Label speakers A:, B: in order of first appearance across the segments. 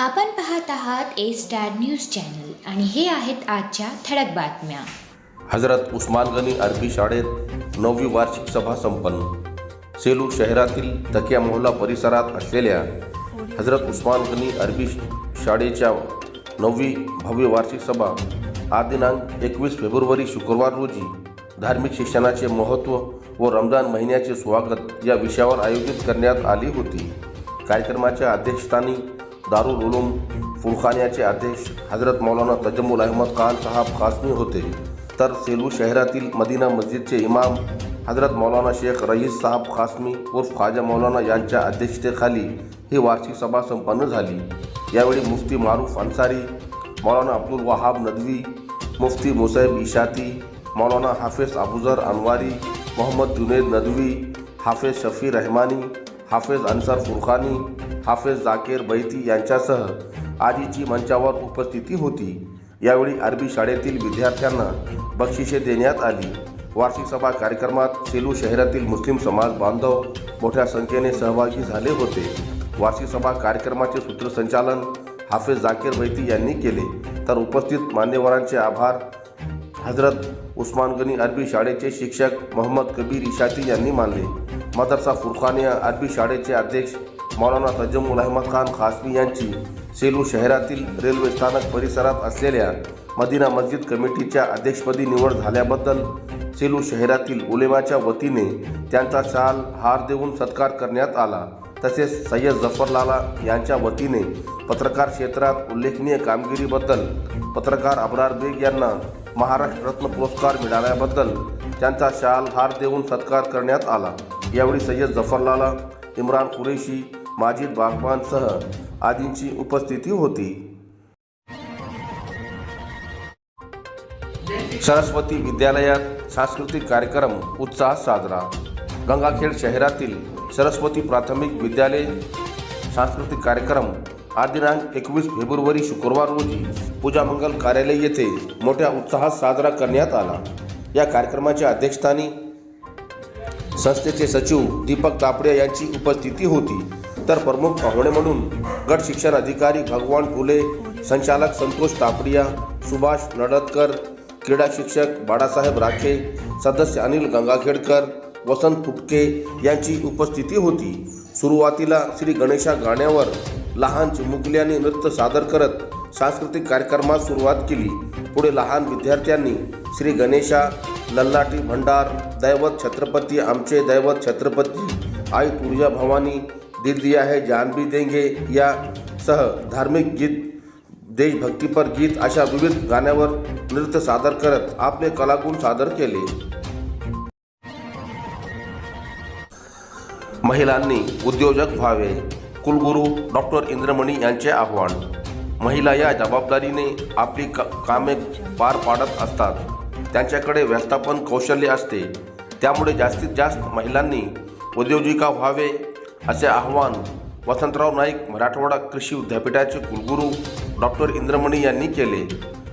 A: आपण पाहत आहात ए स्टार न्यूज चॅनल आणि हे आहेत आजच्या ठळक बातम्या.
B: हजरत उस्मान गनी अरबी शाळेत नववी वार्षिक सभा संपन्न. सेलू शहरातील तकिया मोहल्ला परिसरात असलेल्या हजरत उस्मान गनी अरबी शाळेच्या नववी भव्य वार्षिक सभा आज दिनांक एकवीस फेब्रुवारी शुक्रवार रोजी धार्मिक शिक्षणाचे महत्त्व व रमजान महिन्याचे स्वागत या विषयावर आयोजित करण्यात आली होती. कार्यक्रमाच्या अध्यक्षस्थानी दारुल उलूम फुलखान्याचे अध्यक्ष हजरत मौलाना तजम्मुल अहमद खान साहब कासमी होते. तर सेलू शहरातील मदीना मस्जिदचे इमाम हजरत मौलाना शेख रईस साहब कासमी उर्फ ख्वाजा मौलाना यांच्या अध्यक्षतेखाली ही वार्षिक सभा संपन्न झाली. यावेळी मुफ्ती मारूफ अन्सारी मौलाना अब्दुल वहाब नदवी मुफ्ती मुसैब इशाती मौलाना हाफिज अबुजर अनवारी मोहम्मद जुनेद नदवी हाफिज शफी रहमानी हाफिज अन्सार फुरखानी हाफिज जाकीर बैती यांच्यासह आजीची मंचावर उपस्थिती होती. यावेळी अरबी शाळेतील विद्यार्थ्यांना बक्षिसे देण्यात आली. वार्षिक सभा कार्यक्रमात सेलू शहरातील मुस्लिम समाज बांधव मोठ्या संख्येने सहभागी झाले होते. वार्षिक सभा कार्यक्रमाचे सूत्रसंचालन हाफिज जाकीर बैती यांनी केले. तर उपस्थित मान्यवरांचे आभार. हजरत उस्मान गनी अरबी शाळेचे शिक्षक मोहम्मद कबीर इशाती यांनी मानले. मदरसा फुरखानिया अरबी शाळेचे अध्यक्ष मौलाना तजमुल अहमद खान खासमी यांची सेलू शहरातील रेल्वे स्थानक परिसरात असलेल्या मदिना मस्जिद कमिटीच्या अध्यक्षपदी निवड झाल्याबद्दल सेलू शहरातील उलेमाच्या वतीने त्यांचा शाल हार देऊन सत्कार करण्यात आला. तसेच सय्यद जफरलाला यांच्या वतीने पत्रकार क्षेत्रात उल्लेखनीय कामगिरीबद्दल पत्रकार अबरार बेग यांना महाराष्ट्र रत्न पुरस्कार मिळाल्याबद्दल त्यांचा शाल हार देऊन सत्कार करण्यात आला. यावेळी सय्यद जफरलाला इम्रान कुरेशी माजिद बागबानसह आदींची उपस्थिती होती. सरस्वती विद्यालयात सांस्कृतिक कार्यक्रम उत्साहात साजरा. गंगाखेड शहरातील सरस्वती प्राथमिक विद्यालय सांस्कृतिक कार्यक्रम आज दिनांक एकवीस फेब्रुवारी शुक्रवार रोजी पूजामंगल कार्यालय येथे मोठ्या उत्साहात साजरा करण्यात आला. या कार्यक्रमाच्या अध्यक्षस्थानी संस्थेचे सचिव दीपक तापडे यांची उपस्थिती होती. तर प्रमुख पाहुणे म्हणून गट शिक्षण अधिकारी भगवान फुले संचालक संतोष तापडिया सुभाष नडतकर क्रीडा शिक्षक बाळासाहेब राखे सदस्य अनिल गंगाखेडकर वसंत फुटके यांची उपस्थिती होती. सुरुवातीला श्री गणेशा गाण्यावर लहान चिमुकल्याने नृत्य सादर करत सांस्कृतिक कार्यक्रमास सुरुवात केली. पुढे लहान विद्यार्थ्यांनी श्री गणेशा लल्लाटी भंडार दैवत छत्रपती आमचे दैवत छत्रपती आई तुळजा भवानी दिल दिया है जान भी देंगे या सह धार्मिक गीत देशभक्तीपर गीत अशा विविध गाण्यावर नृत्य सादर करत आपले कलागुण सादर केले. महिलांनी उद्योजक व्हावे कुलगुरू डॉक्टर इंद्रमणी यांचे आव्हान. महिला या जबाबदारीने आपली क कामे पार पाडत असतात. त्यांच्याकडे व्यवस्थापन कौशल्य असते. त्यामुळे जास्तीत जास्त महिलांनी उद्योजिका व्हावे असे आव्हान वसंतराव नाईक मराठवाडा कृषी विद्यापीठाचे कुलगुरू डॉक्टर इंद्रमणी यांनी केले.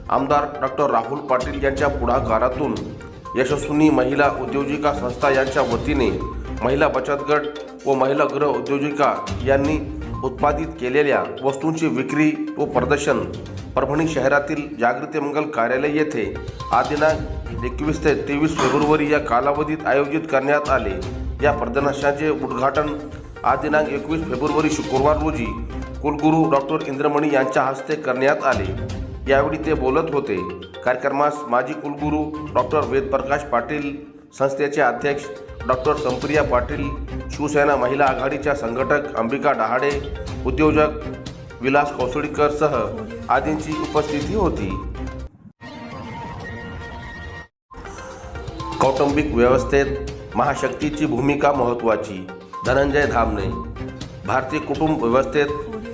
B: आमदार डॉक्टर राहुल पाटील यांच्या पुढाकारातून यशस्विनी महिला उद्योजिका संस्था यांच्या वतीने महिला बचत गट व महिला गृह उद्योजिका यांनी उत्पादित केलेल्या वस्तूंची विक्री व प्रदर्शन परभणी शहरातील जागृती मंगल कार्यालय येथे आज दिनांक एकवीस ते तेवीस फेब्रुवारी या कालावधीत आयोजित करण्यात आले. या प्रदर्शनाचे उद्घाटन आज दिनांक एकवीस फेब्रुवारी शुक्रवार रोजी कुलगुरू डॉक्टर इंद्रमणी यांच्या हस्ते करण्यात आले. यावेळी ते बोलत होते. कार्यक्रमास माजी कुलगुरू डॉक्टर वेदप्रकाश पाटील संस्थेचे अध्यक्ष डॉक्टर संप्रिया पाटील शिवसेना महिला आघाडीच्या संघटक अंबिका डहाडे उद्योजक विलास कौसडीकरसह आदींची उपस्थिती होती. कौटुंबिक व्यवस्थेत महाशक्तीची भूमिका महत्त्वाची. धनंजय धामणे भारतीय कुटुंब व्यवस्थेत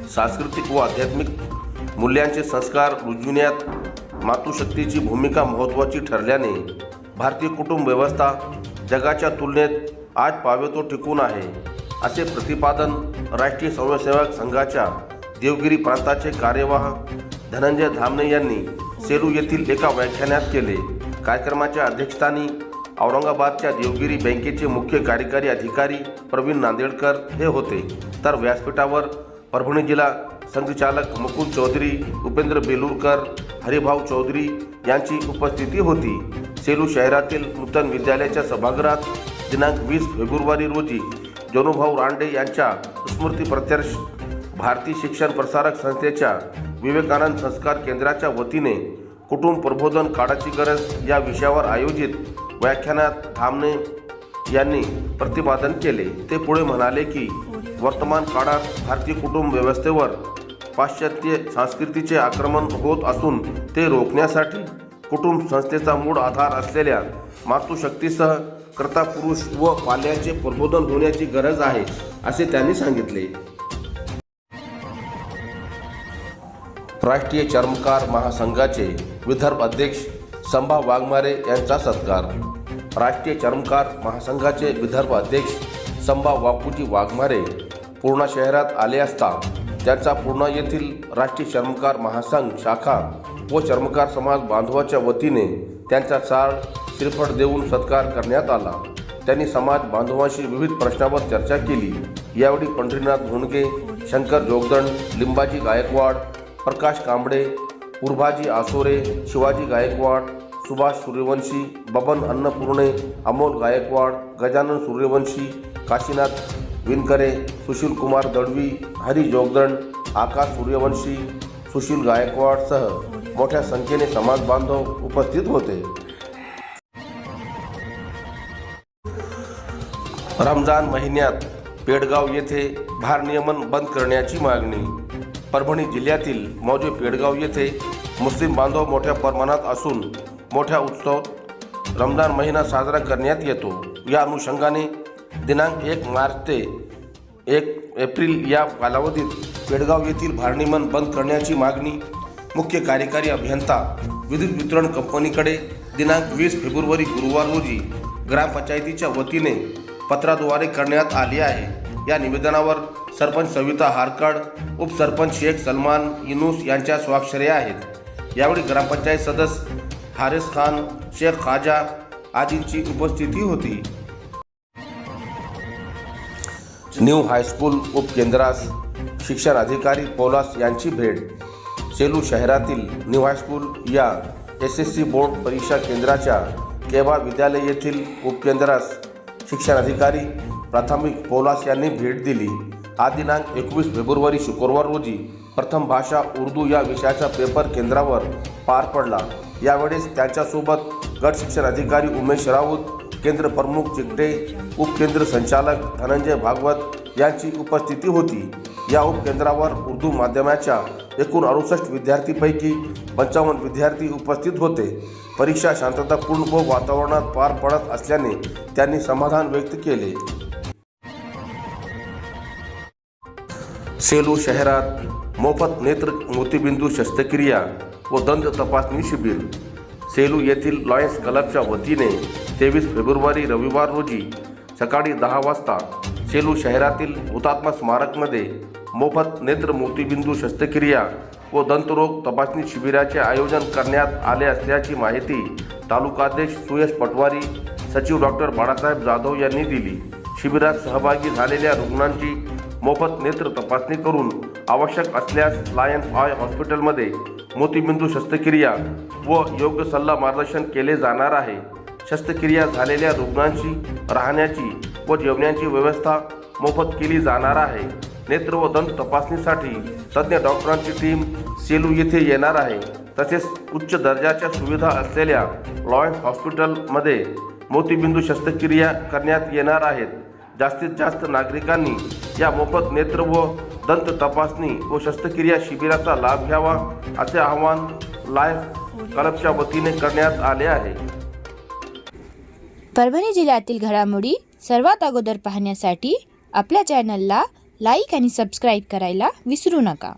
B: सांस्कृतिक व आध्यात्मिक मूल्यांचे संस्कार रुजविण्यात मातृशक्तीची भूमिका महत्त्वाची ठरल्याने भारतीय कुटुंब व्यवस्था जगाच्या तुलनेत आज पावेतो टिकून आहे. असे प्रतिपादन राष्ट्रीय स्वयंसेवक संघाच्या देवगिरी प्रांताचे कार्यवाह धनंजय धामणे यांनी सेलू येथील एका व्याख्यानात केले. कार्यक्रमाच्या अध्यक्षस्थानी औरंगाबादच्या देवगिरी बँकेचे मुख्य कार्यकारी अधिकारी प्रवीण नांदेडकर हे होते. तर व्यासपीठावर परभणी जिल्हा संघचालक मुकुंद चौधरी उपेंद्र बेलूरकर हरिभाऊ चौधरी यांची उपस्थिती होती. सेलू शहरातील नूतन विद्यालयाच्या सभागृहात दिनांक वीस फेब्रुवारी रोजी जनुभाऊ रांडे यांच्या स्मृती प्रत्यर्श भारतीय शिक्षण प्रसारक संस्थेच्या विवेकानंद संस्कार केंद्राच्या वतीने कुटुंब प्रबोधन काळाची गरज या विषयावर आयोजित व्याख्यानात धामणे यांनी प्रतिपादन केले. ते पुढे म्हणाले की वर्तमान काळात भारतीय कुटुंब व्यवस्थेवर पाश्चात्य संस्कृतीचे आक्रमण होत असून ते रोखण्यासाठी कुटुंब संस्थेचा मूळ आधार असलेल्या मातृशक्तीसह कर्ता पुरुष व पाल्याचे प्रबोधन होण्याची गरज आहे असे त्यांनी सांगितले. राष्ट्रीय चर्मकार महासंघाचे विदर्भ अध्यक्ष संभा वाघमारे यांचा सत्कार. राष्ट्रीय चर्मकार महासंघाचे विदर्भ अध्यक्ष संभा वापूजी वाघमारे पूर्णा शहरात आले असता त्यांचा पूर्णा येथील राष्ट्रीय चर्मकार महासंघ शाखा व चर्मकार समाज बांधवाच्या वतीने त्यांचा चाळ श्रीफळ देऊन सत्कार करण्यात आला. त्यांनी समाज बांधवांशी विविध प्रश्नावर चर्चा केली. यावेळी पंढरीनाथ धोंडगे शंकर जोगदंड लिंबाजी गायकवाड प्रकाश कांबळे उर्भाजी आसोरे शिवाजी गायकवाड सुभाष सूर्यवंशी बबन अन्नपूर्णे अमोल गायकवाड गजानन सूर्यवंशी काशीनाथ विनकरे सुशील कुमार दळवी हरी जोगदंड आकाश सूर्यवंशी सुशील गायकवाडसह मोठ्या संख्येने समाज बांधव उपस्थित होते. रमजान महिन्यात पेडगाव येथे भारनियमन बंद करण्याची मागणी परभणी जिल्ह्यातील मौजे पेडगाव येथे मुस्लिम बांधव मोठ्या प्रमाणात असून मोठ्या उत्सव रमजान महिना साजरा करण्यात येतो. या अनुषंगाने दिनांक एक मार्च ते एक एप्रिल या कालावधीत पेडगाव येथील भारनियमन बंद करण्याची मागणी मुख्य कार्यकारी अभियंता विद्युत वितरण कंपनीकडे दिनांक वीस फेब्रुवारी गुरुवार रोजी ग्रामपंचायतीच्या वतीने पत्राद्वारे करण्यात आली आहे. या निवेदनावर सरपंच सविता हारकड उपसरपंच शेख सलमान इनुस यांच्या स्वाक्षऱ्या आहेत. यावेळी ग्रामपंचायत सदस्य हारिस खान शेख खाजा आदींची उपस्थिती होती. न्यू हायस्कूल उपकेंद्रास शिक्षण अधिकारी पौलास यांची भेट. सेलू शहरातील न्यू हायस्कूल या एस एस सी बोर्ड परीक्षा केंद्राच्या केवा विद्यालय येथील उपकेंद्रास शिक्षण अधिकारी प्राथमिक पौलास यांनी भेट दिली. हा दिनांक एकवीस फेब्रुवारी शुक्रवार रोजी प्रथम भाषा उर्दू या विषयाचा पेपर केंद्रावर पार पडला. यावेळेस त्यांच्यासोबत गट शिक्षण अधिकारी उमेश राऊत केंद्र प्रमुख चिगडे उपकेंद्र संचालक धनंजय भागवत यांची उपस्थिती होती. या उपकेंद्रावर उर्दू माध्यमाच्या एकूण अडुसष्ट विद्यार्थीपैकी पंचावन्न विद्यार्थी उपस्थित होते. परीक्षा शांततापूर्ण व वातावरणात पार पडत असल्याने त्यांनी समाधान व्यक्त केले. सेलू शहरात मोफत नेत्र मोतीबिंदू शस्त्रक्रिया व दंत तपासणी शिबिर. सेलू येथील लॉयन्स क्लबच्या वतीने तेवीस फेब्रुवारी रविवार रोजी सकाळी दहा वाजता सेलू शहरातील हुतात्मा स्मारकमध्ये मोफत नेत्र मोतीबिंदू शस्त्रक्रिया व दंतरोग तपासणी शिबिराचे आयोजन करण्यात आले असल्याची माहिती तालुकाध्यक्ष सुयश पटवारी सचिव डॉक्टर बाळासाहेब जाधव यांनी दिली. शिबिरात सहभागी झालेल्या रुग्णांची मोफत नेत्र तपासणी करून आवश्यक असल्यास लायन्स आय हॉस्पिटलमध्ये मोतीबिंदू शस्त्रक्रिया व योग्य सल्ला मार्गदर्शन केले जाणार आहे. शस्त्रक्रिया झालेल्या रुग्णांची राहण्याची व जेवण्याची व्यवस्था मोफत केली जाणार आहे. नेत्र व दंत तपासणीसाठी तज्ज्ञ डॉक्टरांची टीम सेलू येथे येणार आहे. तसेच उच्च दर्जाच्या सुविधा असलेल्या लॉयन्स हॉस्पिटलमध्ये मोतीबिंदू शस्त्रक्रिया करण्यात येणार आहेत. जास्तीत जास्त नागरिकांनी या मोफत नेत्र व दंत तपासणी व शस्त्रक्रिया शिबिराचा लाभ घ्यावा असे आवाहन लाईफ क्लबच्या वतीने करण्यात आले आहे.
C: परभणी जिल्ह्यातील घडामोडी सर्वात अगोदर पाहण्यासाठी आपल्या चॅनलला लाईक आणि सबस्क्राईब करायला विसरू नका.